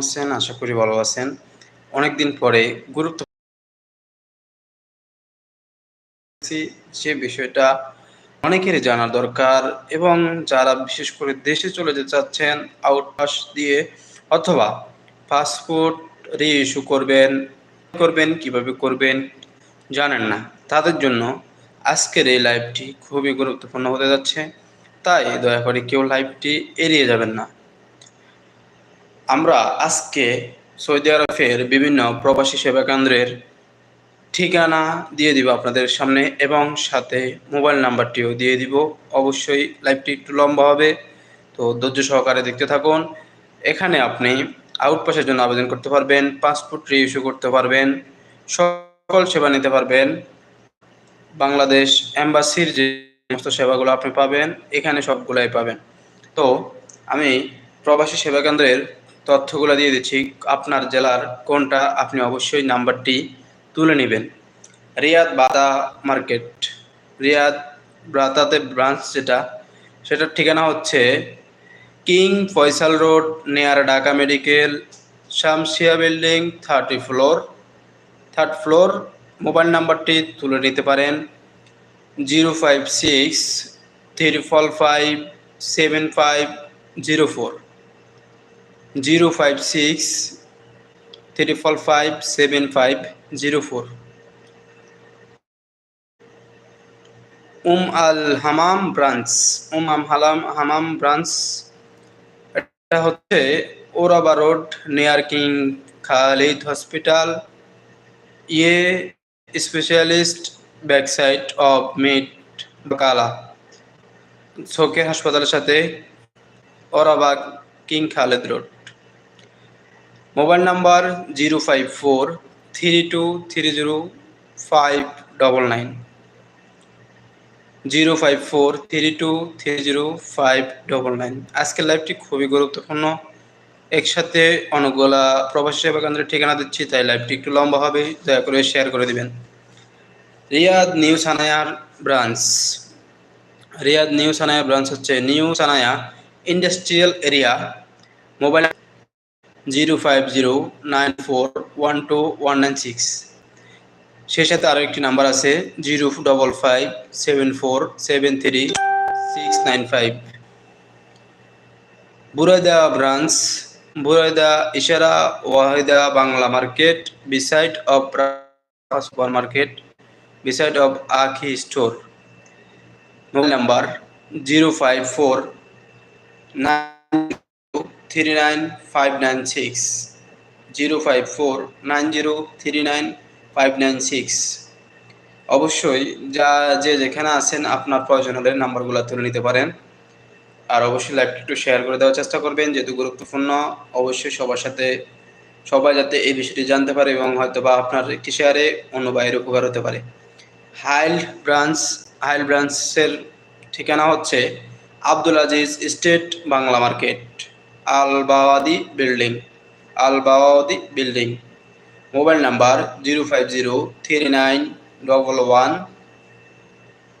আছেন, আশা করি ভালো আছেন। অনেকদিন পরে গুরুত্ব যে বিষয়টা অনেকেরই জানা দরকার এবং যারা বিশেষ করে দেশে চলে যেতে চাচ্ছেন আউটপাস দিয়ে অথবা পাসপোর্ট রি ইস্যু করবেন করবেন, কীভাবে করবেন জানেন না। তাদের জন্য আজকের এই লাইভটি খুবই গুরুত্বপূর্ণ হতে যাচ্ছে। তাই দয়া করে কেউ লাইভটি এড়িয়ে যাবেন না। আমরা আজকে সৌদি আরবের বিভিন্ন প্রবাসী সেবা কেন্দ্রের ঠিকানা দিয়ে দিব আপনাদের সামনে এবং সাথে মোবাইল নাম্বারটিও দিয়ে দিব। অবশ্যই লাইভটি একটু লম্বা হবে, তো ধৈর্য সহকারে দেখতে থাকুন। এখানে আপনি আউটপাসের জন্য আবেদন করতে পারবেন, পাসপোর্ট রি ইস্যু করতে পারবেন, সকল সেবা নিতে পারবেন। বাংলাদেশ এম্বাসির যে সমস্ত সেবাগুলো আপনি পাবেন, এখানে সবগুলাই পাবেন। তো আমি প্রবাসী সেবা কেন্দ্রের তথ্যগুলো দিয়ে দিচ্ছি। আপনার জেলার কোনটা, আপনি অবশ্যই নাম্বারটি তুলে নেবেন। রিয়াদ বাতা মার্কেট। রিয়াদ ব্রাতাতে ব্রাঞ্চ যেটা, সেটার ঠিকানা হচ্ছে King Faisal road near Dhaka medical Shamsiya building thirty floor third floor mobile নাম্বারটি তুলে নিতে পারেন। Zero five six, three four five, seven five, zero four. Zero five six, three four five, seven five, zero four. Umm Al Hamam branch, Umm আম হালাম হামাম branch. এটা হচ্ছে Urubah road near King Khalid hospital. ইয়ে specialist backside of মিড কালা চোখের হাসপাতালের সাথে Urubah King Khaled road. Mobile number zero five four three two three zero five double nine. Zero five four three two three zero five double nine. আজকের লাইভটি খুবই গুরুত্বপূর্ণ। একসাথে অনেকগুলা প্রবাসী সেবা কেন্দ্রের ঠিকানা দিচ্ছি, তাই লাইভটি একটু লম্বা হবে। দয়া করে শেয়ার করে দিবেন। Riyadh new সানায়ার branch. Riyadh new Sanaya branch হচ্ছে new Sanaya industrial area. Mobile zero five zero nine four one two one nine six. সেই সাথে আরও একটি নাম্বার আছে zero double five seven four seven three six nine five. Buraidah branch, Buraidah ইশারা, Waheeda Bangla market, beside of super market beside of Aki store. Mobile number 054 39596 054 9039596 অবশ্যই যা, যে যেখানে আছেন আপনার প্রয়োজন হলে নাম্বারগুলো তুলে নিতে পারেন। আর অবশ্যই লাইভটি একটু শেয়ার করে দেওয়ার চেষ্টা করবেন, যেহেতু গুরুত্বপূর্ণ। অবশ্যই সবার সাথে, সবাই যাতে এই বিষয়টি জানতে পারে এবং হয়তো বা আপনার একটি শেয়ারে অন্য বাইরে উপকার হতে পারে। হাইল ব্রাঞ্চ, হাইল ব্রাঞ্চের ঠিকানা হচ্ছে Abdul Aziz street Bangla market. Al Bawadi building Al Bawadi building mobile number zero five zero three nine double one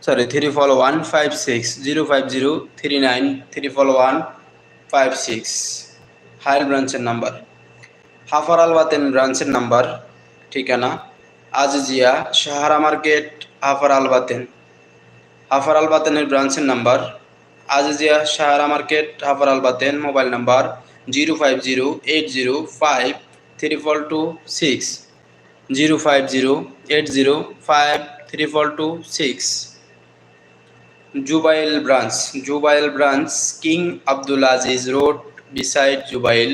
sorry three four one five six zero five zero three nine three four one five six Hail ব্রাঞ্চের number Hafar Al Batin ব্রাঞ্চের number ঠিকানা. Aziziya Sahara market Hafar Al Baten Hafar আলবাতেনের ব্রাঞ্চের number Aziziya Sahara market, Hafar Al Baten mobile number zero five zero eight zero five three four two six. Zero five zero eight zero five three four two six. Jubail branch Jubail branch, king Abdul Aziz road beside Jubail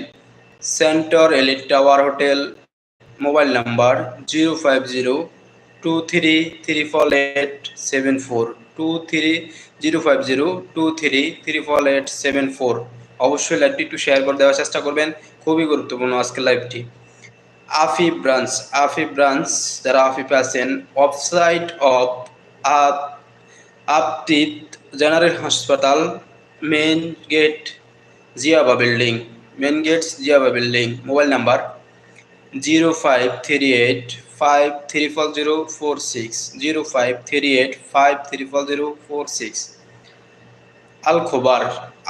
centre elite tower hotel, mobile number zero five zero two three three four eight seven four two three zero five zero two three three four eight seven four অবশ্যই লাইভটি একটু share করে দেওয়ার চেষ্টা করবেন, খুবই গুরুত্বপূর্ণ আজকের লাইভটি আফিফ ব্রাঞ্চ আফিফ ব্রাঞ্চ, যারা আফিফ আছেন ওয়েবসাইট অফ আপটিত জেনারেল হাসপাতাল মেন গেট জিয়াবা building main gates জিয়াবা building mobile number zero five three eight five three four zero four six zero five three eight five three four zero four six Al Khobar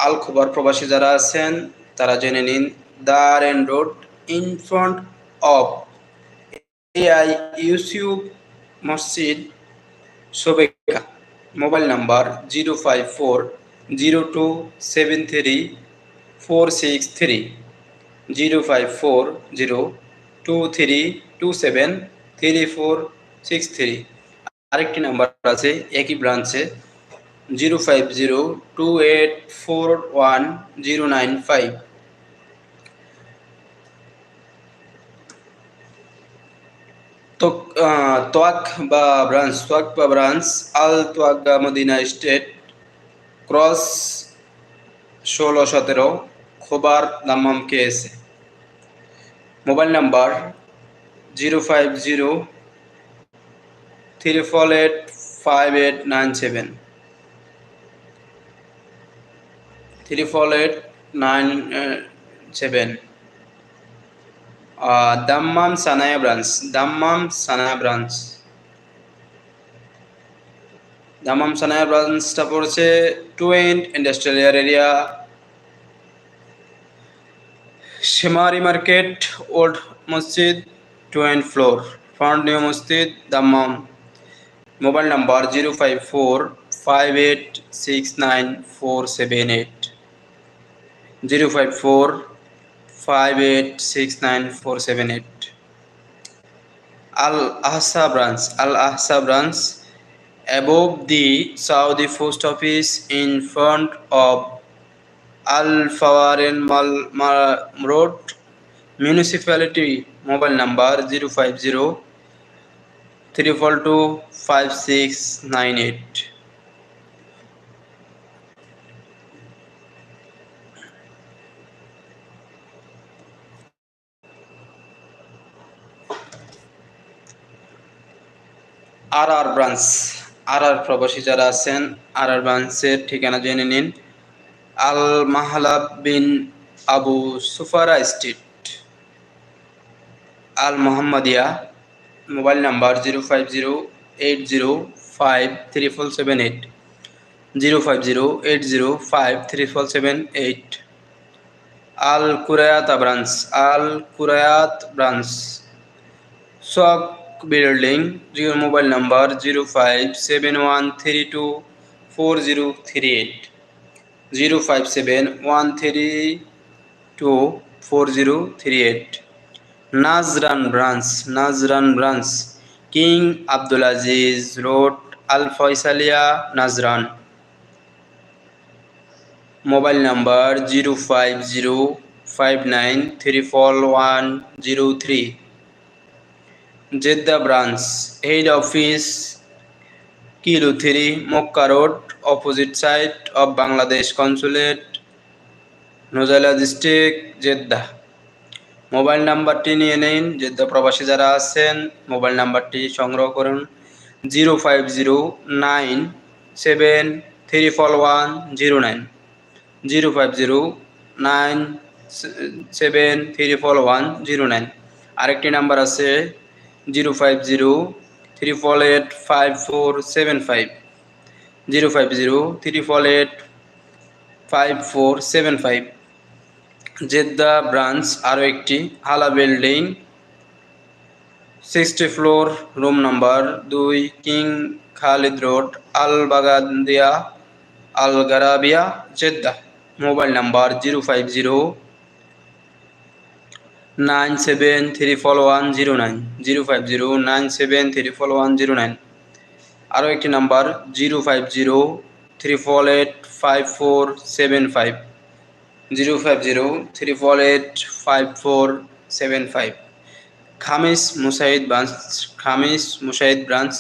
Al Khobar প্রবাসী যারা আছেন, তারা জেনে নিন Dareen road in front of AI ইউসিউব মসজিদ সোবেকা। Mobile number zero five four zero two seven three four six three. Zero five four zero two three two seven three four six three আরেকটি number আছে, একই ব্রাঞ্চে zero five zero two eight four one zero nine five Thuqbah branch Thuqbah branch Al Thuqbah Madina state, cross ষোলো সতেরো, Khobar Dammam কে এসে mobile number zero five zero three four eight five eight nine seven three four eight nine seven Dammam Sanaya branch Dammam Sanaya branch Dammam Sanaya ব্রাঞ্চটা পড়ছে twenty industrial area Shemari market old মসজিদ four seven eight zero five four five eight six nine four seven eight Al Ahsa branch Al Ahsa branch above the Saudi post office in front of Al Fawarin Mal, Mal Road. Municipality mobile number 050 342 5698 Arar branch Arar প্রবাসী যারা আছেন আর আর ব্রাঞ্চের ঠিকানা জেনে নিন। Al Muhallab bin Abu Sufara street. Al Mohammadiya mobile number zero five zero eight zero five three four seven eight, zero five zero eight zero five three four seven eight. Al Qurayyat branch Al Qurayyat branch, সক building, Jio mobile number zero five seven one three two four zero three eight, zero five seven one three two four zero three eight. Najran branch Najran branch King Abdul Aziz road Al Faisaliya Najran. Mobile number zero five zero five nine three four one zero three. Jeddah branch head office, kilo three, Makkah road, opposite side of Bangladesh consulate, Nozala district, Jeddah. Mobile নাম্বারটি নিয়ে নিন Jeddah প্রবাসী যারা আছেন, mobile নাম্বারটি সংগ্রহ করুন। Zero five zero nine seven three four one zero nine. Zero five zero nine seven three four one zero nine. আরেকটি নাম্বার আছে zero five zero three four eight five four seven five. Zero five zero three four eight five four seven five. Jeddah branch আরও একটি, Hala building, sixty floor room number দুই, King Khalid road Al Baghdadiya Al Jeddah. Mobile number zero five zero nine seven three four one zero nine, zero five zero nine seven three four one zero nine. আরও একটি number zero five zero three four eight five four seven five. Zero five zero three four eight five four seven five Khamis Mushait branch Khamis Mushait branch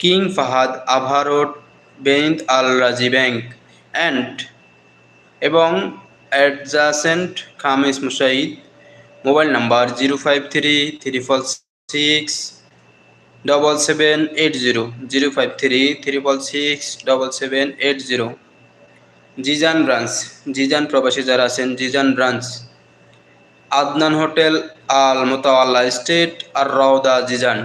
King Fahad Abha road behind Al Rajhi bank and এবং adjacent Khamis Mushait mobile number zero five three three four six double seven eight zero zero five three three four six double seven eight zero Jizan branch, Jizan প্রবাসী যারা আছেন, Jizan branch, Adnan hotel Al Mutawalla street Ar Rawda Jizan.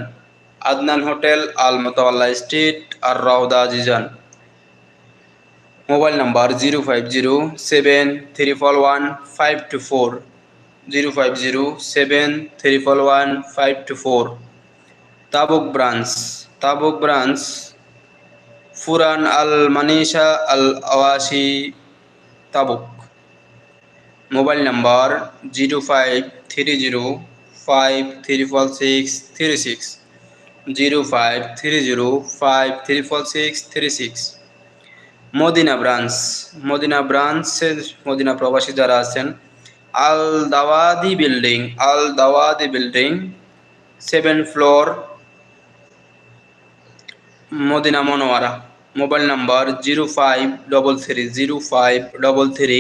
Adnan hotel Al Mutawalla street Ar Rawda Jizan. Mobile number zero five zero seven three four one five two four. Zero five zero seven triple one five two four. Tabuk branch Tabuk branch Furan Al Manisha Al Awasi Tabuk. Mobile number zero five three zero five three four six three six. Zero five three zero five three four six three six. Madina branch, Madina ব্রাঞ্চের Medina প্রবাসী যারা আছেন, Al Dawadi building, Al Dawadi building, seven floor, Madina Munawara. Mobile number zero five double three zero five double three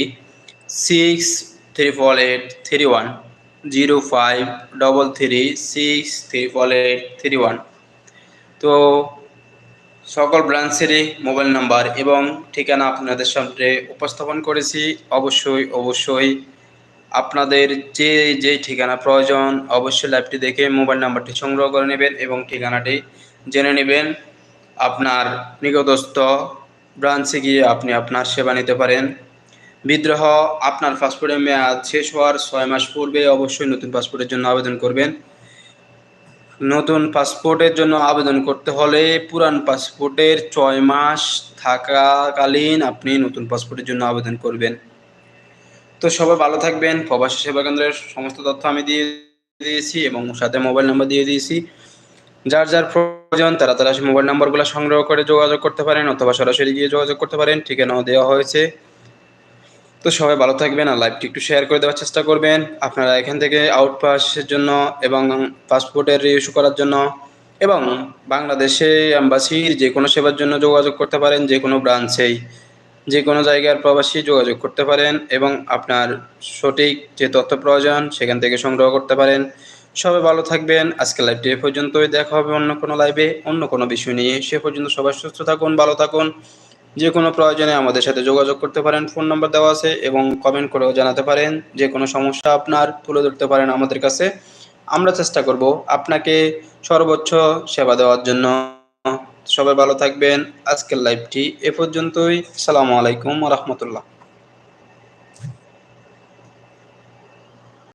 six three four eight three one zero five double three six three four eight three one. তো সকল ব্রাঞ্চেরই mobile number এবং ঠিকানা আপনাদের সামনে উপস্থাপন করেছি। অবশ্যই অবশ্যই আপনাদের যে যে ঠিকানা প্রয়োজন অবশ্যই লাইভটি দেখে মোবাইল নাম্বারটি সংগ্রহ করে নেবেন এবং ঠিকানাটি জেনে নেবেন। আপনার নিকটস্থ ব্রাঞ্চে গিয়ে আপনি আপনার সেবা নিতে পারেন। বিদ্রোহ আপনার পাসপোর্টের মেয়াদ শেষ হওয়ার ছয় মাস পূর্বে অবশ্যই নতুন পাসপোর্টের জন্য আবেদন করবেন। নতুন পাসপোর্টের জন্য আবেদন করতে হলে পুরান পাসপোর্টের ছয় মাস থাকাকালীন আপনি নতুন পাসপোর্টের জন্য আবেদন করবেন। তো সবাই ভালো থাকবেন। প্রবাসী সেবা কেন্দ্রের সমস্ত তথ্য আমি দিয়ে দিয়েছি এবং সাথে মোবাইল নাম্বার দিয়ে দিয়েছি। যার যার প্রয়োজন, তারা তারা মোবাইল নাম্বারগুলো সংগ্রহ করে যোগাযোগ করতে পারেন অথবা সরাসরি গিয়ে যোগাযোগ করতে পারেন। ঠিকানাও দেওয়া হয়েছে। তো সবাই ভালো থাকবেন আর লাইভটি একটু শেয়ার করে দেওয়ার চেষ্টা করবেন। আপনারা এখান থেকে আউট পাসের জন্য এবং পাসপোর্টের ইস্যু করার জন্য এবং বাংলাদেশে অ্যাম্বাসির যে কোনো সেবার জন্য যোগাযোগ করতে পারেন যে কোনো ব্রাঞ্চেই যে কোনো জায়গার প্রবাসী যোগাযোগ করতে পারেন এবং আপনার সঠিক যে তথ্য প্রয়োজন সেখান থেকে সংগ্রহ করতে পারেন। সবাই ভালো থাকবেন। আজকে লাইভটি এ পর্যন্তই। দেখা হবে অন্য কোনো লাইভে অন্য কোনো বিষয় নিয়ে। সে পর্যন্ত সবাই সুস্থ থাকুন, ভালো থাকুন। যে কোনো প্রয়োজনে আমাদের সাথে যোগাযোগ করতে পারেন। ফোন নাম্বার দেওয়া আছে এবং কমেন্ট করেও জানাতে পারেন। যে কোনো সমস্যা আপনার, তুলে ধরতে পারেন আমাদের কাছে। আমরা চেষ্টা করব আপনাকে সর্বোচ্চ সেবা দেওয়ার জন্য। সবাই ভালো থাকবেন। আজকের লাইভটি এ পর্যন্তই। সালামু আলাইকুম রহমতুল্লাহ।